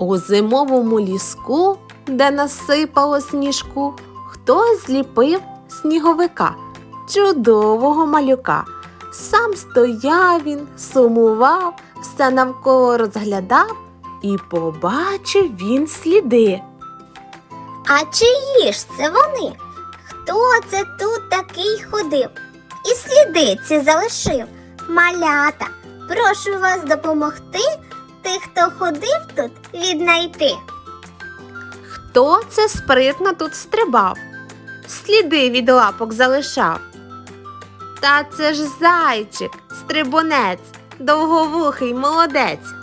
У зимовому ліску, де насипало сніжку, хтось зліпив сніговика, чудового малюка. Сам стояв він, сумував, все навколо розглядав і побачив він сліди. А чиї ж це вони? Хто це тут такий ходив? І сліди ці залишив. Малята, прошу вас допомогти хто ходив тут, віднайти. Хто це спритно тут стрибав, сліди від лапок залишав. Та це ж зайчик, стрибунець, довговухий молодець.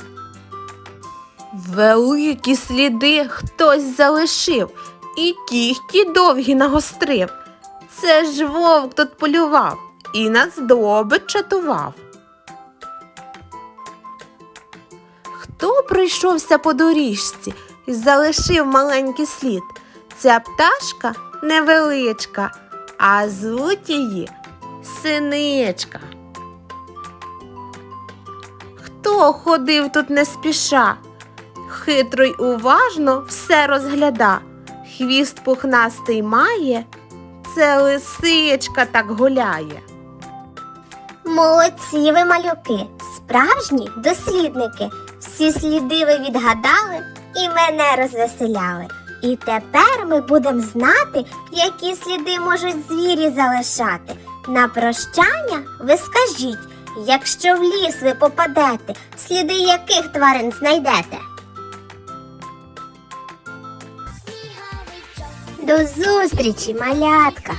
Великі сліди хтось залишив і кіхті довгі нагострив. Це ж вовк тут полював і на здобич чатував. Хто пройшовся по доріжці і залишив маленький слід? Ця пташка невеличка, а звуть її синичка. Хто ходив тут не спіша? Хитро й уважно все розгляда. Хвіст пухнастий має, це лисичка так гуляє. Молодці ви малюки, справжні дослідники. Всі сліди ви відгадали і мене розвеселяли. І тепер ми будемо знати, які сліди можуть звірі залишати. На прощання ви скажіть, якщо в ліс ви попадете, сліди яких тварин знайдете? До зустрічі, малятка!